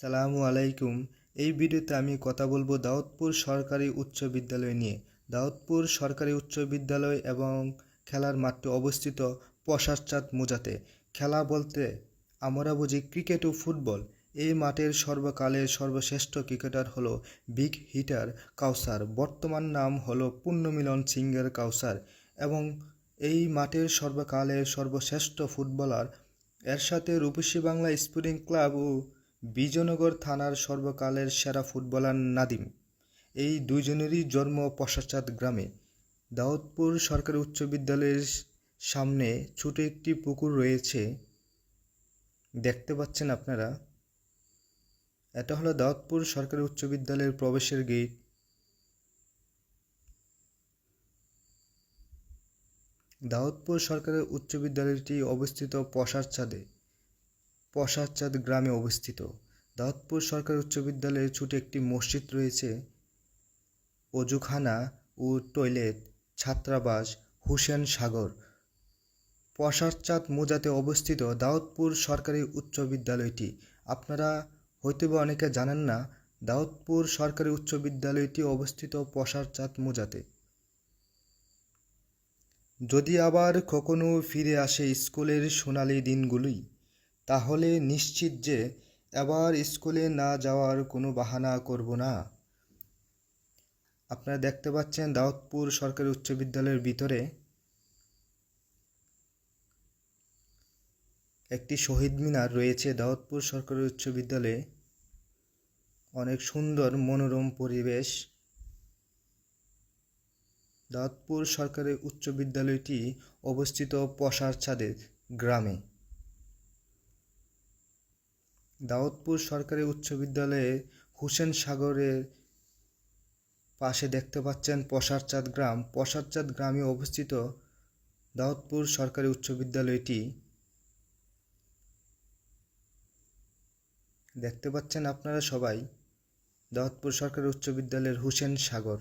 সালামু আলাইকুম। এই ভিডিওতে আমি কথা বলব দাউদপুর সরকারি উচ্চ বিদ্যালয় নিয়ে। দাউদপুর সরকারি উচ্চ বিদ্যালয় এবং খেলার মাঠটি অবস্থিত পশ্চাৎ মোজাতে। খেলা বলতে আমরা বুঝি ক্রিকেট ও ফুটবল। এই মাঠের সর্বকালের সর্বশ্রেষ্ঠ ক্রিকেটার হলো বিগ হিটার কাউসার। বর্তমান নাম হলো পুণ্যমিলন সিঙ্গার কাউসার এবং এই মাঠের সর্বকালের সর্বশ্রেষ্ঠ ফুটবলার। এর সাথে রূপসী বাংলা স্পোর্টিং ক্লাব ও বিজয়নগর থানার সর্বকালের সেরা ফুটবলার নাদিম। এই দুইজনেরই জন্ম পশ্চাৎ গ্রামে। দাউদপুর সরকারি উচ্চ বিদ্যালয়ের সামনে ছোট একটি পুকুর রয়েছে। দেখতে পাচ্ছেন আপনারা? এটা হলো দাউদপুর সরকারি উচ্চ বিদ্যালয়ের প্রবেশের গেট। দাউদপুর সরকারি উচ্চ বিদ্যালয়টি অবস্থিত পশারচাঁদে পশারচাঁদ গ্রামে অবস্থিত। দাউদপুর সরকারি উচ্চ বিদ্যালয়ের ছোট একটি মসজিদ রয়েছে। অজুখানা ও টয়লেট, ছাত্রাবাস, হুসেন সাগর। পশারচাঁদ মোজাতে অবস্থিত দাউদপুর সরকারি উচ্চ বিদ্যালয়টি। আপনারা হয়তো বা অনেকে জানেন না, দাউদপুর সরকারি উচ্চ বিদ্যালয়টি অবস্থিত পশারচাঁদ মোজাতে। যদি আবার কখনো ফিরে আসে স্কুলের সোনালি দিনগুলোই তাহলে নিশ্চিত যে এবার স্কুলে না যাওয়ার কোনো বাহানা করব না। আপনারা দেখতে পাচ্ছেন দাউদপুর সরকারি উচ্চ বিদ্যালয়ের ভিতরে একটি শহীদ মিনার রয়েছে। দাউদপুর সরকারি উচ্চ বিদ্যালয়ে অনেক সুন্দর মনোরম পরিবেশ। দাউদপুর সরকারি উচ্চ বিদ্যালয়টি অবস্থিত পশার ছাদের গ্রামে। দাউদপুর সরকারি উচ্চ বিদ্যালয়ে হুসেন সাগরের পাশে দেখতে পাচ্ছেন পশারচাঁদ গ্রাম। পশারচাঁদ গ্রামে অবস্থিত দাউদপুর সরকারি উচ্চ বিদ্যালয়টি দেখতে পাচ্ছেন আপনারা সবাই। দাউদপুর সরকারি উচ্চ বিদ্যালয়ের হুসেন সাগর।